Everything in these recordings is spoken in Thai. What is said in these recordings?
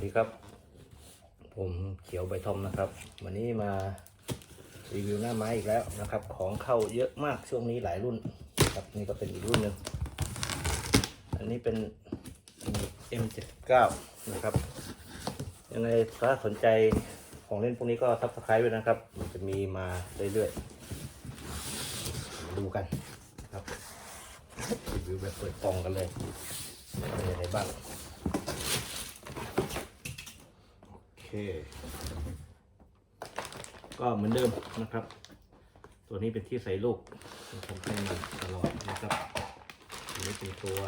วัสดีครับ ผมเขียวใบทอมนะครับ วันนี้มารีวิวหน้าไม้อีกแล้วนะครับ ของเข้าเยอะมากช่วงนี้หลายรุ่นครับนี่ก็เป็นอีกรุ่นหนึ่งอันนี้เป็น M79 นะครับ ยังไงถ้าสนใจของเล่นพวกนี้ก็ทับสไครต์ไว้นะครับ มันจะมีมาเรื่อยๆดูกันครับรีวิวแบบเปิดกล่องกันเลยมีอะไรบ้าง โอเค ก็เหมือนเดิมนะครับ ตัวนี้เป็นที่ใส่ลูกผมให้มันตลอดนะครับอันนี้เป็นตัว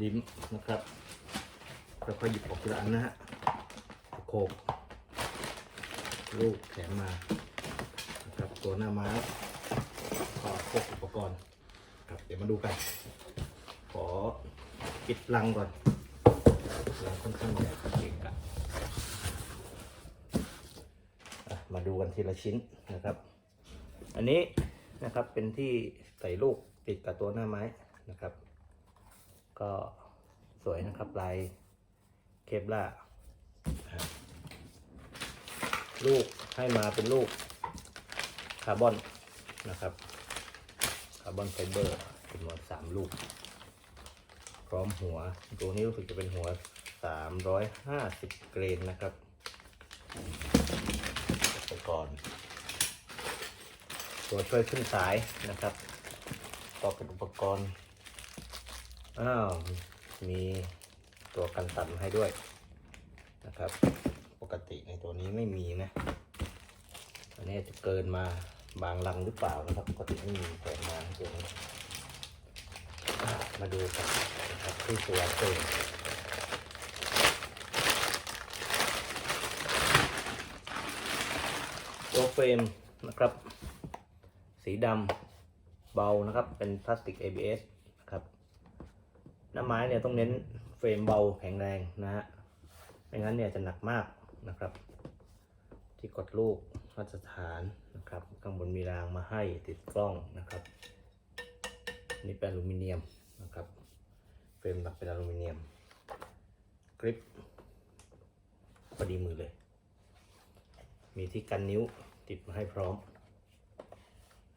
ลิ้มนะครับแล้วก็หยิบออกทีละอันนะฮะโคกลูกแถมมานะครับตัวหน้าม้าก็พวกอุปกรณ์ครับเดี๋ยวมาดูกัน ขอปิดลังก่อนลังค่อนข้างใหญ่เก่งกะ อะมา ดูกันทีละชิ้นนะครับ อันนี้นะครับเป็นที่ใส่ลูกติดกับตัวหน้าไม้นะครับ ก็สวยนะครับลายเคปล่าลูกให้มาเป็นลูกคาร์บอนนะครับคาร์บอนไฟเบอร์จำนวนสามลูก พร้อมหัว ตัวนี้รู้สึกจะเป็นหัว 350 เกรนนะครับ กรณ์ตัวช่วยขึ้นสายนะครับก็เป็นอุปกรณ์ อ้าว มีตัวกันสั่นให้ด้วยนะครับ ปกติในตัวนี้ไม่มีนะอันนี้จะเกินมาบางลังหรือเปล่านะครับ ปกติไม่มีแถมมาให้ตัวนี้อะมาดูกันนะครับที่ตัวเติม ตัวเฟรมนะครับ สีดำเบานะครับ เป็นพลาสติก ABS นะครับหน้าไม้เนี่ยต้องเน้นเฟรมเบาแข็งแรงนะฮะไม่งั้นเนี่ยจะหนักมากนะครับ ที่กดลูกมาตรฐานนะครับข้างบนมีรางมาให้ติดกล้องนะครับ นี่เป็นอลูมิเนียมนะครับ เฟรมหลักเป็นอลูมิเนียมกริปพอดีมือเลย มีที่กันนิ้วติดมาให้พร้อม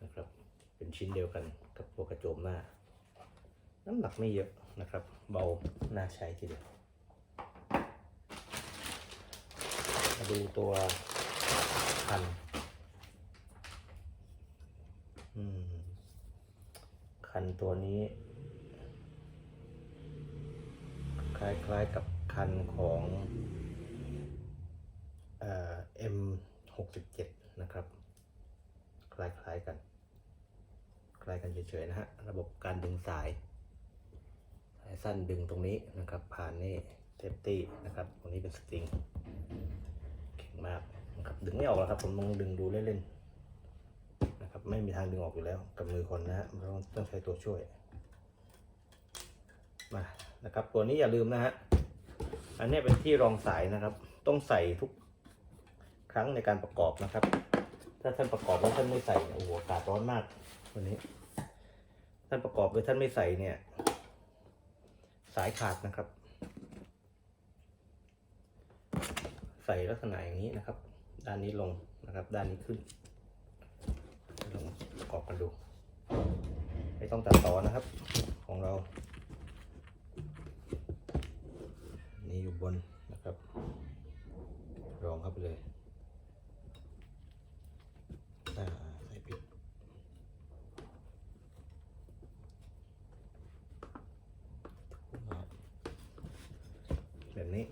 นะครับ เป็นชิ้นเดียวกันกับตัวกระโจมหน้า น้ำหนักไม่เยอะนะครับ เบาน่าใช้ทีเดียวมาดูตัวคันคันตัวนี้ คล้ายๆกับคันของ เอ่อ M 6 7นะครับ คล้ายๆกัน คล้ายกันเฉยๆนะฮะ ระบบการดึงสายสายสั้นดึงตรงนี้นะครับ ผ่านนี่เซฟตี้นะครับ ตรงนี้เป็นสตริงเก่งมากนะครับดึงไม่ออกแล้วครับ ผมลองดึงดูเล่นๆนะครับ ไม่มีทางดึงออกอยู่แล้ว กับมือคนนะฮะต้องต้องใช้ตัวช่วย มานะครับ ตัวนี้อย่าลืมนะฮะอันนี้เป็นที่รองสายนะครับ ต้องใส่ทุก ครั้งในการประกอบนะครับ ถ้าท่านประกอบแล้วท่านไม่ใส่โอ้โหอากาศร้อนมากวันนี้ ท่านประกอบโดยท่านไม่ใส่เนี่ย สายขาดนะครับ ใส่ลักษณะอย่างนี้นะครับ ด้านนี้ลงนะครับ ด้านนี้ขึ้นลองประกอบกันดู ไม่ต้องตัดต่อนะครับ ของเรา นี่อยู่บนนะครับรองเข้าไปเลยอ่าใส่ปิดแบบ นี้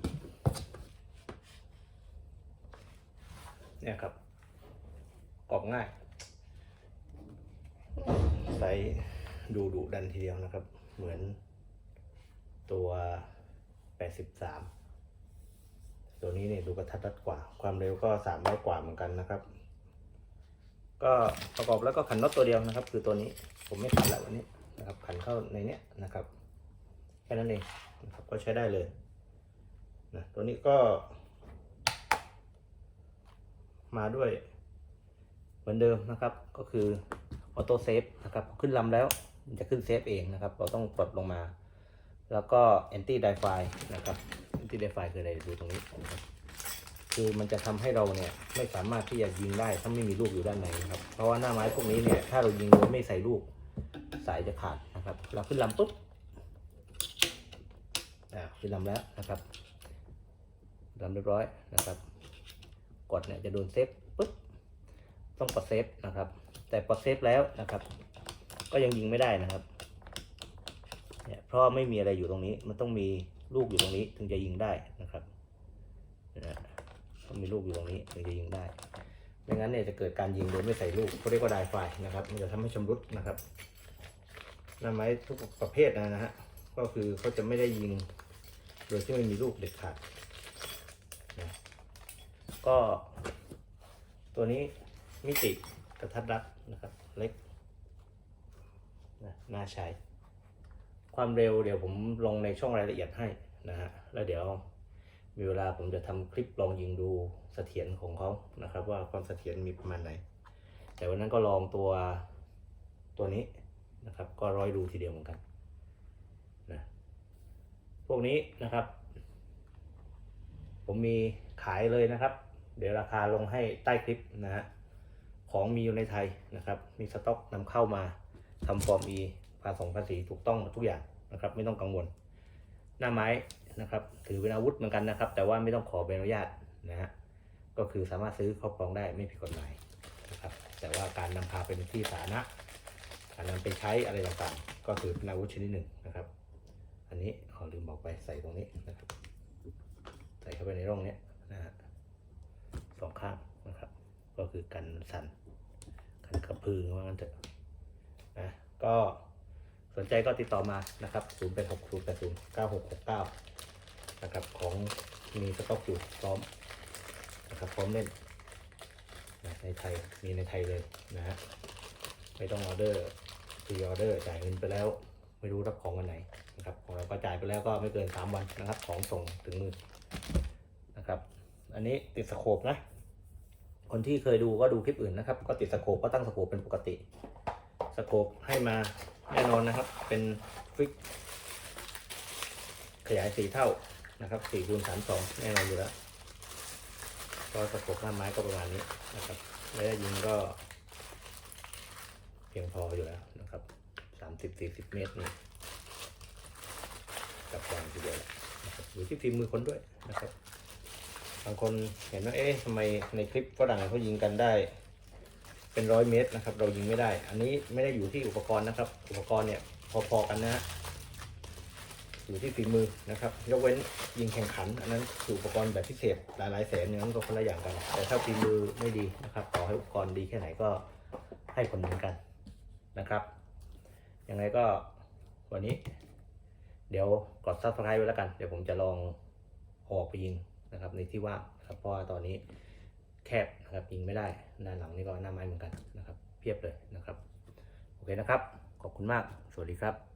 เนี่ยครับกรอบง่าย ใส่ดูดุดันทีเดียวนะครับ เหมือนตัว 83 ตัวนี้เนี่ยดูกระทัดรัดกว่า ความเร็วก็ 300 กว่าเหมือนกันนะครับ ก็ประกอบแล้วก็ขันน็อตตัวเดียวนะครับ คือตัวนี้ผมไม่ขันแล้ววันนี้นะครับ ขันเข้าในเนี้ยนะครับ แค่นั้นเองนะครับก็ใช้ได้เลย นะตัวนี้ก็ มาด้วย เหมือนเดิมนะครับ ก็คือออโต้เซฟนะครับขึ้นลำแล้วมันจะขึ้นเซฟเองนะครับ เราต้องปลดลงมา แล้วก็ anti d i f i นะครับ anti ที่ได้ไฟคืออะไรดูตรงนี้นะครับคือมันจะทำให้เราเนี่ยไม่สามารถที่จะยิงได้ถ้าไม่มีลูกอยู่ด้านในนะครับ เพราะว่าหน้าไม้พวกนี้เนี่ยถ้าเรายิงโดยไม่ใส่ลูกสายจะขาดนะครับ เราขึ้นลำปุ๊บอ่าขึ้นลำแล้วนะครับ ลำเรียบร้อยนะครับ กดเนี่ยจะโดนเซฟปุ๊บต้องกดเซฟนะครับ แต่กดเซฟแล้วนะครับ ก็ยังยิงไม่ได้นะครับเนี่ยเพราะไม่มีอะไรอยู่ตรงนี้ มันต้องมีลูกอยู่ตรงนี้ถึงจะยิงได้นะครับนะต้องมีลูกอยู่ตรงนี้ถึงจะยิงได้ไม่งั้นเนี่ยจะเกิดการยิงโดยไม่ใส่ลูกเขาเรียกว่าไดไฟนะครับ มันจะทำให้ชำรุดนะครับหน้าไม้ทุกประเภทนะฮะก็คือเขาจะไม่ได้ยิง โดยที่ไม่มีลูกเด็ดขาด ก็ตัวนี้มิติกระทัดรัดนะครับเล็กนะน่าใช้ความเร็วเดี๋ยวผมลงในช่องรายละเอียดให้นะฮะแล้วเดี๋ยวมีเวลาผมจะทำคลิปลองยิงดูเสถียรของเขานะครับ ว่าความเสถียรมีประมาณไหน แต่วันนั้นก็ลองตัวตัวนี้นะครับ ก็ร้อยดูทีเดียวเหมือนกันนะพวกนี้นะครับ ผมมีขายเลยนะครับ เดี๋ยวราคาลงให้ใต้คลิปนะฮะของมีอยู่ในไทยนะครับ มีสต็อกนำเข้ามาทำฟอร์ม E ภาษงภาษีถูกต้องทุกอย่างนะครับ ไม่ต้องกังวล หน้าไม้นะครับ ถือเป็นอาวุธเหมือนกันนะครับ แต่ว่าไม่ต้องขอใบอนุญาตนะฮะก็คือสามารถซื้อครอบครองได้ไม่ผิดกฎหมายนะครับ แต่ว่าการนำพาเป็นที่สาธารณะการนำไปใช้อะไรต่างๆ ก็คือเป็นอาวุธชนิดหนึ่งนะครับ อันนี้ขอลืมบอกไปใส่ตรงนี้นะครับ ใส่เข้าไปในร่องนี้นะฮะสองข้างนะครับ ก็คือกันสั่นกันกระพือว่างั้นเถอะนะก็สนใจก็ติดต่อมานะครับ0 8 6 0 8 0 9 6 6 9นะครับของมีสต็อกอยู่พร้อมนะครับพร้อมเล่นนะในไทยมีในไทยเลยนะฮะไม่ต้องออเดอร์พีออเดอร์จ่ายเงินไปแล้วไม่รู้รับของวันไหนนะครับของเราก็จ่ายไปแล้วก็ไม่เกิน 3 วันนะครับ ของส่งถึงมือ อันนี้ติดสโคปนะ คนที่เคยดูก็ดูคลิปอื่นนะครับ ก็ติดสโคปก็ตั้งสโคปเป็นปกติ สโคปให้มาแน่นอนนะครับ เป็นฟิก ขยายสี่เท่านะครับสี่คูณสามสองแน่นอนอยู่แล้วก็สโคปหน้าไม้ก็ประมาณนี้นะครับระยะยิงก็เพียงพออยู่แล้วนะครับสามสิบสี่สิบเมตรนี่กับวางทีเดียวแหรับอยู่ที่ฝีมือคนด้วยนะครับ บางคนเห็นว่าเอ๊ะทำไมในคลิปฝรั่งเขายิงกันได้ เป็นร้อยเมตรนะครับ เรายิงไม่ได้ อันนี้ไม่ได้อยู่ที่อุปกรณ์นะครับ อุปกรณ์เนี่ยพอๆกันนะฮะอยู่ที่ฝีมือนะครับ ยกเว้นยิงแข่งขัน อันนั้นคืออุปกรณ์แบบพิเศษหลายๆแสนเนี่ยนั้นก็คนละอย่างกัน แต่ถ้าฝีมือไม่ดีนะครับต่อให้อุปกรณ์ดีแค่ไหนก็ให้ผลเหมือนกันนะครับยังไงก็วันนี้ เดี๋ยวกดซับสไครต์ไว้แล้วกัน เดี๋ยวผมจะลองออกไปยิง นะครับในที่ว่างนะครับเพราะว่าตอนนี้แคบนะครับยิงไม่ได้ด้านหลังนี่ก็หน้าไม้เหมือนกันนะครับ เพียบเลยนะครับ โอเคนะครับ ขอบคุณมาก สวัสดีครับ